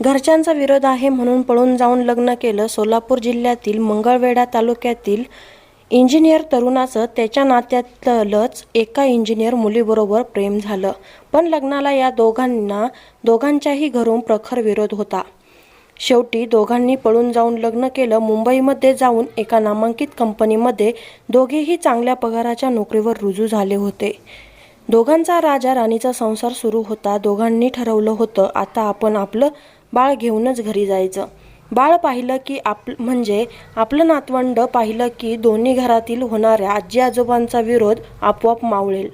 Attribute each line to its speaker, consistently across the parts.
Speaker 1: घरच्यांचा विरोध आहे म्हणून पळून जाऊन लग्न केलं सोलापूर जिल्ह्यातील मंगळवेढा तालुक्यातील इंजिनियर तरुणाचं. त्याच्या नात्यातलंच एका इंजिनियर मुलीबरोबर प्रेम झालं. पण लग्नाला या दोघांना दोघांच्याही घरून प्रखर विरोध होता. शेवटी दोघांनी पळून जाऊन लग्न केलं. मुंबईमध्ये जाऊन एका नामांकित कंपनीमध्ये दोघेही चांगल्या पगाराच्या नोकरीवर रुजू झाले होते. दोघांचा राजा राणीचा संसार सुरू होता. दोघांनी ठरवलं होतं आता आपण आपलं बाळ घेऊनच घरी जायचं. बाळ पाहिलं की आप म्हणजे आपलं नातवंड पाहिलं की दोन्ही घरातील होणाऱ्या आजी आजोबांचा विरोध आपोआप मावळेल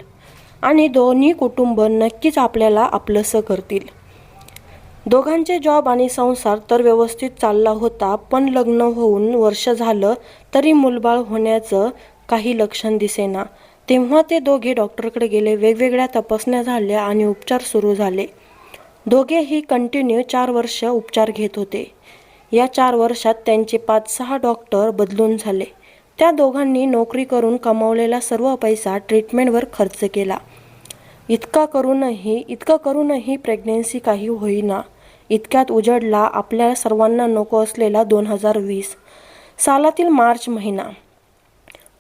Speaker 1: आणि दोन्ही कुटुंब नक्कीच आपल्याला आपलंसं करतील. दोघांचे जॉब आणि संसार तर व्यवस्थित चालला होता पण लग्न होऊन वर्ष झालं तरी मुलबाळ होण्याचं काही लक्षण दिसेना. तेव्हा ते दोघे डॉक्टरकडे गेले वेगवेगळ्या तपासण्या झाल्या आणि उपचार सुरू झाले. दोघेही कंटिन्यू चार वर्ष उपचार घेत होते. या चार वर्षात त्यांचे पाच सहा डॉक्टर बदलून झाले. त्या दोघांनी नोकरी करून कमावलेला सर्व पैसा ट्रीटमेंटवर खर्च केला. इतका करूनही इतकं करूनही प्रेग्नेन्सी काही होईना. इतक्यात उजडला आपल्या सर्वांना नको असलेला दोन हजार वीस. सालातील मार्च महिना.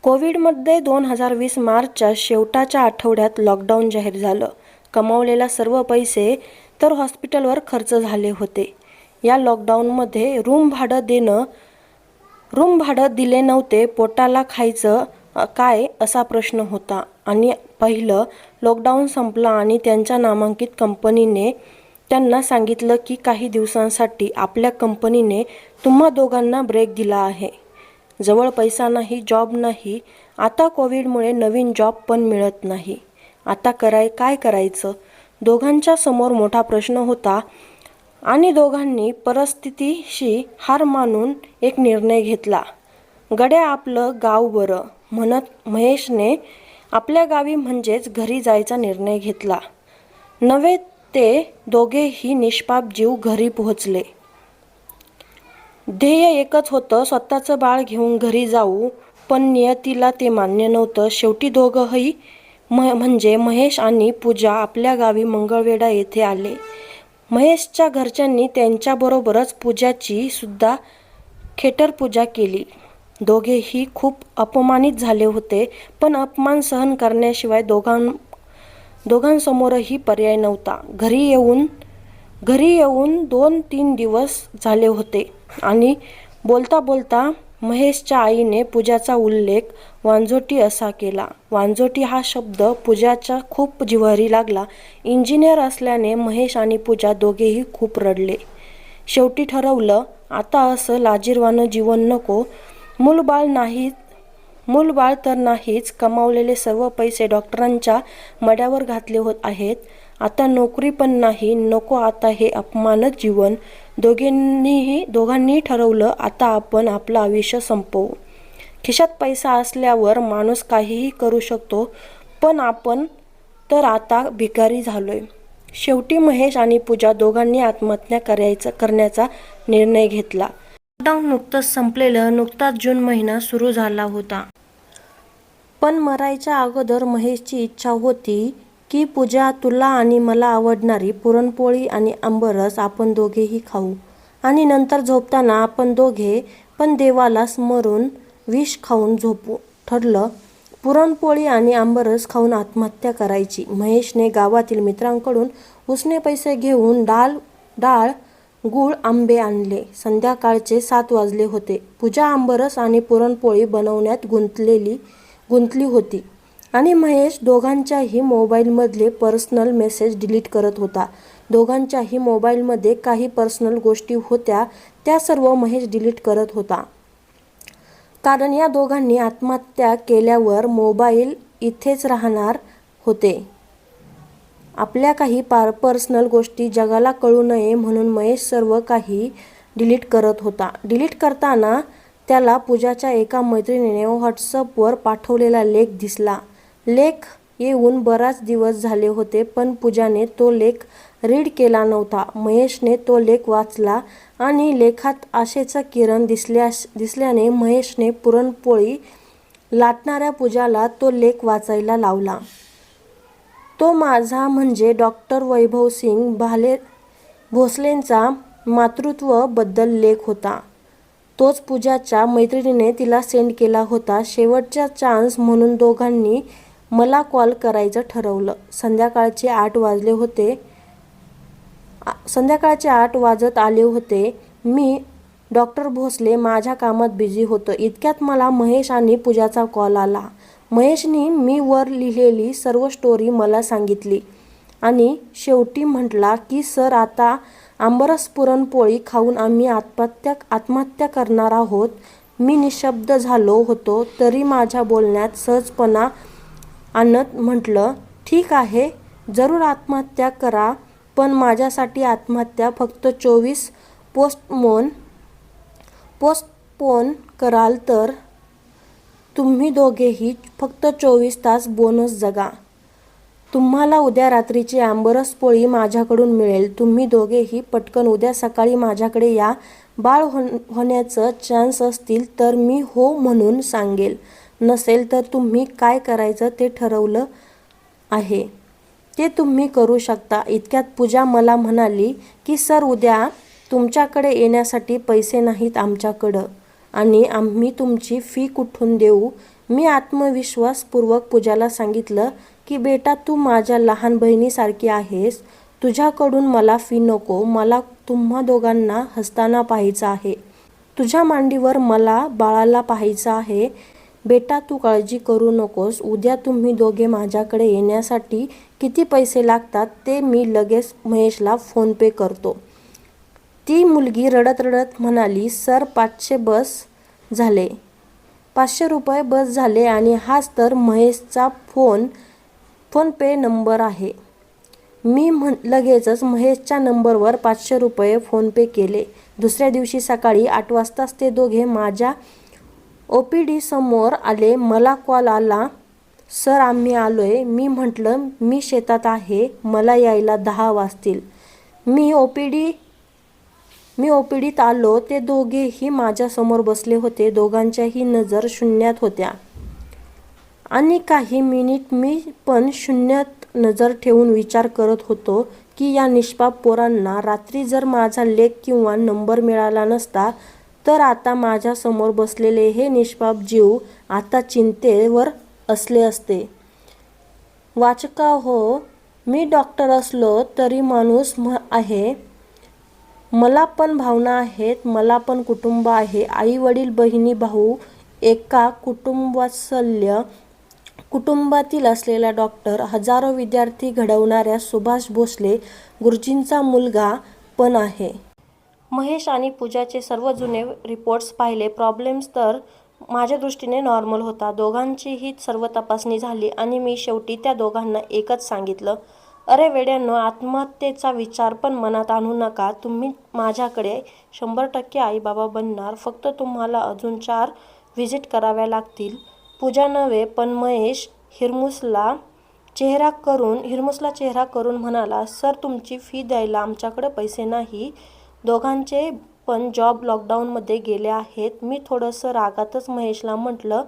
Speaker 1: कोविडमध्ये दोन हजार वीस मार्चच्या शेवटाच्या आठवड्यात लॉकडाऊन जाहीर झालं. कमावलेला सर्व पैसे तर हॉस्पिटलवर खर्च झाले होते. या लॉकडाऊनमध्ये रूम भाडं देणं रूम भाडं दिले नव्हते पोटाला खायचं काय असा प्रश्न होता. आणि पहिलं लॉकडाऊन संपला आणि त्यांच्या नामांकित कंपनीने त्यांना सांगितलं की काही दिवसांसाठी आपल्या कंपनीने तुम्हा दोघांना ब्रेक दिला आहे. जवळ पैसा नाही जॉब नाही. आता कोविडमुळे नवीन जॉब पण मिळत नाही. आता कराय काय करायचं? दोघांच्या समोर मोठा प्रश्न होता आणि दोघांनी परिस्थितीशी हार मानून एक निर्णय घेतला. गड्या आपलं गाव बरं म्हणत महेशने आपल्या गावी म्हणजेच घरी जायचा निर्णय घेतला. नवे ते दोघेही निष्पाप जीव घरी पोहोचले. ध्येय एकच होतं स्वतःचं बाळ घेऊन घरी जाऊ पण नियतीला ते मान्य नव्हतं. शेवटी दोघंही म म्हणजे महेश आणि पूजा आपल्या गावी मंगळवेढा येथे आले. महेशच्या घरच्यांनी त्यांच्याबरोबरच पूजाची सुद्धा खेटर पूजा केली. दोघेही खूप अपमानित झाले होते पण अपमान सहन करण्याशिवाय दोघां दोघांसमोरही पर्याय नव्हता. घरी येऊन घरी येऊन दोन तीन दिवस झाले होते आणि बोलता बोलता महेशच्या आईने पूजाचा उल्लेख वांजोटी असा केला. वांजोटी हा शब्द पूजाच्या खूप जिव्हारी लागला. इंजिनियर असल्याने महेश आणि पूजा दोघेही खूप रडले. शेवटी ठरवलं आता असं लाजीरवानं जीवन नको. मूलबाळ नाही मूलबाळ तर नाहीच कमावलेले सर्व पैसे डॉक्टरांच्या मड्यावर घातले होत आहेत. आता नोकरी पण नाही नको आता हे अपमानच जीवन. दोघींनीही दोघांनी ठरवलं आता आपण आपलं आयुष्य संपवू. खिशात पैसा असल्यावर माणूस काहीही करू शकतो पण आपण तर आता भिकारी झालोय. शेवटी महेश आणि पूजा दोघांनी आत्महत्या करायचा करण्याचा निर्णय घेतला. लॉकडाऊन नुकतंच संपलेलं नुकताच जून महिना सुरू झाला होता. पण मरायच्या अगोदर महेशची इच्छा होती की पूजा तुला आणि मला आवडणारी पुरणपोळी आणि आंबरस आपण दोघेही खाऊ. आणि नंतर झोपताना आपण दोघे पण देवाला स्मरून विष खाऊन झोपू. ठरलं. पुरणपोळी आणि आंबरस खाऊन आत्महत्या करायची. महेशने गावातील मित्रांकडून उसने पैसे घेऊन डाळ डाळ गूळ आंबे आणले. संध्याकाळचे सात वाजले होते. पूजा आंबरस आणि पुरणपोळी बनवण्यात गुंतलेली गुंतली होती. आणि महेश दोघांच्याही मोबाईलमधले पर्सनल मेसेज डिलीट करत होता. दोघांच्याही मोबाईलमध्ये काही पर्सनल गोष्टी होत्या त्या सर्व महेश डिलीट करत होता. कारण या दोघांनी आत्महत्या केल्यावर मोबाईल इथेच राहणार होते. आपल्या काही पार पर्सनल गोष्टी जगाला कळू नये म्हणून महेश सर्व काही डिलीट करत होता. डिलीट करताना त्याला पूजाच्या एका मैत्रिणीने व्हॉट्सअपवर पाठवलेला लेख दिसला. लेख येऊन बराच दिवस झाले होते पण पूजाने तो लेख रीड केला नव्हता. महेशने तो लेख वाचला आणि लेखात आशेचा किरण दिसल्यास दिसल्याने महेशने पुरणपोळी लाटणाऱ्या पूजाला तो लेख वाचायला लावला. तो माझा म्हणजे डॉक्टर वैभव सिंग भाले भोसलेंचा मातृत्वबद्दल लेख होता. तोच पूजाच्या मैत्रिणीने तिला सेंड केला होता. शेवटचा चान्स म्हणून दोघांनी मला कॉल करायचं ठरवलं. संध्याकाळचे आठ वाजले होते. संध्याकाळचे आठ वाजत आले होते. मी डॉक्टर भोसले माझ्या कामात बिझी होतो. इतक्यात मला महेश आणि पूजाचा कॉल आला. महेशनी मी वर लिहिलेली सर्व स्टोरी मला सांगितली. आणि शेवटी म्हटला की सर आता आंबरस पुरणपोळी खाऊन आम्ही आत्महत्या आत्महत्या करणार आहोत. मी निशब्द झालो होतो. तरी माझ्या बोलण्यात सहजपणा आणत म्हटलं ठीक आहे जरूर आत्महत्या करा पण माझ्यासाठी आत्महत्या फक्त चोवीस पोस्टमोन पोस्टपोन कराल तर तुम्ही दोघेही फक्त चोवीस तास बोनस जगा. तुम्हाला उद्या रात्रीची आंबरस पोळी माझ्याकडून मिळेल. तुम्ही दोघेही पटकन उद्या सकाळी माझ्याकडे या. बाळ हो होण्याचं चान्स असतील तर मी हो म्हणून सांगेल. नसेल तर तुम्ही काय करायचं ते ठरवलं आहे. ते तुम्ही करू शकता. इतक्यात पूजा मला म्हणाली की सर उद्या तुमच्याकडे येण्यासाठी पैसे नाहीत आमच्याकडं आणि आम्ही तुमची फी कुठून देऊ? मी आत्मविश्वासपूर्वक पूजाला सांगितलं की बेटा तू माझ्या लहान बहिणीसारखी आहेस. तुझ्याकडून मला फी नको. मला तुम्हा दोघांना हसताना पाहायचं आहे. तुझ्या मांडीवर मला बाळाला पाहायचं आहे. बेटा तू काळजी करू नकोस. उद्या तुम्ही दोघे माझ्याकडे येण्यासाठी किती पैसे लागतात ते मी लगेच महेशला फोनपे करतो. ती मुलगी रडत रडत म्हणाली सर पाचशे बस झाले. पाचशे रुपये बस झाले आणि हाच तर महेशचा फोन फोनपे नंबर आहे. मी म्हण लगेचच महेशच्या नंबरवर पाचशे रुपये फोनपे केले. दुसऱ्या दिवशी सकाळी आठ वाजताच ते दोघे माझ्या ओ पी डी समोर आले मला कॉल आला सर आम्ही आलोय. मी म्हटलं मी शेतात आहे. मला यायला दहा वाजतील. मी ओ पी डी मी ओपीडीत आलो. ते दोघेही माझ्यासमोर बसले होते. दोघांच्याही नजर शून्यात होत्या. आणि काही मिनिट मी पण शून्यात नजर ठेवून विचार करत होतो की या निष्पाप पोरांना रात्री जर माझा लेख किंवा नंबर मिळाला नसता तर आता माझ्यासमोर बसलेले हे निष्पाप जीव आता चिंतेवर असले असते. वाचका हो मी डॉक्टर असलो तरी माणूस म आहे. मला पण भावना आहेत मला पण कुटुंब आहे. आई वडील बहिणी भाऊ एका कुटुंबासल्य कुटुंबातील असलेला डॉक्टर हजारो विद्यार्थी घडवणाऱ्या सुभाष भोसले गुरुजींचा मुलगा पण आहे. महेश आणि पूजाचे सर्व जुने रिपोर्ट्स पाहिले. प्रॉब्लेम्स तर माझ्या दृष्टीने नॉर्मल होता. दोघांचीही सर्व तपासणी झाली आणि मी शेवटी त्या दोघांना एकच सांगितलं. अरे वेड्यांनो आत्महत्येचा विचार पण मनात आणू नका. तुम्ही माझ्याकडे शंभर टक्के आईबाबा बनणार. फक्त तुम्हाला अजून चार व्हिजिट कराव्या लागतील पूजा नव्हे पण महेश हिरमुसला चेहरा करून हिरमुसला चेहरा करून म्हणाला सर तुमची फी द्यायला आमच्याकडे पैसे नाही. दोघांचे पण जॉब लॉकडाऊनमध्ये गेले आहेत. मी थोडंसं रागातच महेशला म्हटलं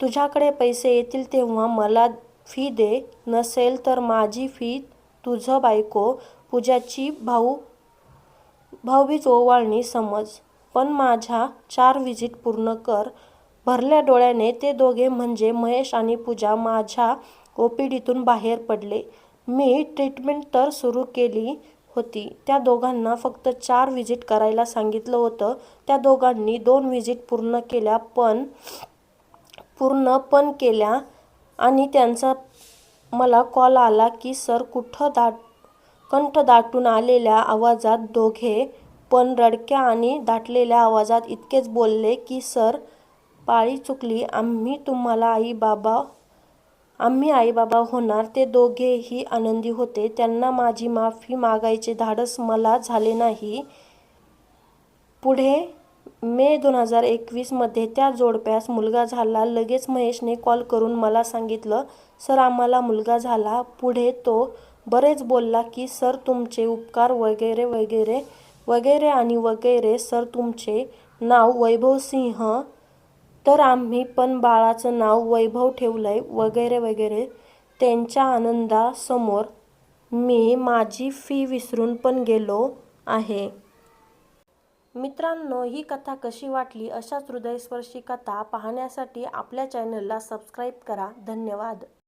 Speaker 1: तुझ्याकडे पैसे येतील तेव्हा मला फी दे. नसेल तर माझी फी तुझं बायको पूजाची भाऊ भाऊबीज ओवाळणी समज. पण माझ्या चार व्हिजिट पूर्ण कर. भरल्या डोळ्याने ते दोघे म्हणजे महेश आणि पूजा माझ्या ओपीडीतून बाहेर पडले. मी ट्रीटमेंट तर सुरू केली होती. त्या दोघांना फक्त चार व्हिजिट करायला सांगितलं होतं. त्या दोघांनी दोन व्हिजिट पूर्ण केल्या पण पूर्ण पण केल्या आणि त्यांचा मला कॉल आला की सर कुठं दाट कंठ दाटून आलेल्या आवाजात दोघे पण रडक्या आणि दाटलेल्या आवाजात इतकेच बोलले की सर पाळी चुकली. आम्ही तुम्हाला आई बाबा आम्ही आईबाबा होणार ते दोघेही आनंदी होते. त्यांना माझी माफी मागायचे धाडस मला झाले नाही. पुढे मे दोन हजार एकवीसमध्ये त्या जोडप्यास मुलगा झाला. लगेच महेशने कॉल करून मला सांगितलं सर आम्हाला मुलगा झाला. पुढे तो बरेच बोलला की सर तुमचे उपकार वगैरे वगैरे वगैरे आणि वगैरे सर तुमचे नाव वैभव सिंह तर आम्ही पण बाळाचं नाव वैभव ठेवलंय वगैरे वगैरे त्यांच्या आनंदासमोर मी माझी फी विसरून पण गेलो आहे. मित्रांनो ही कथा कशी वाटली अशाच हृदयस्पर्शी कथा पाहण्यासाठी आपल्या चॅनलला सबस्क्राईब करा. धन्यवाद.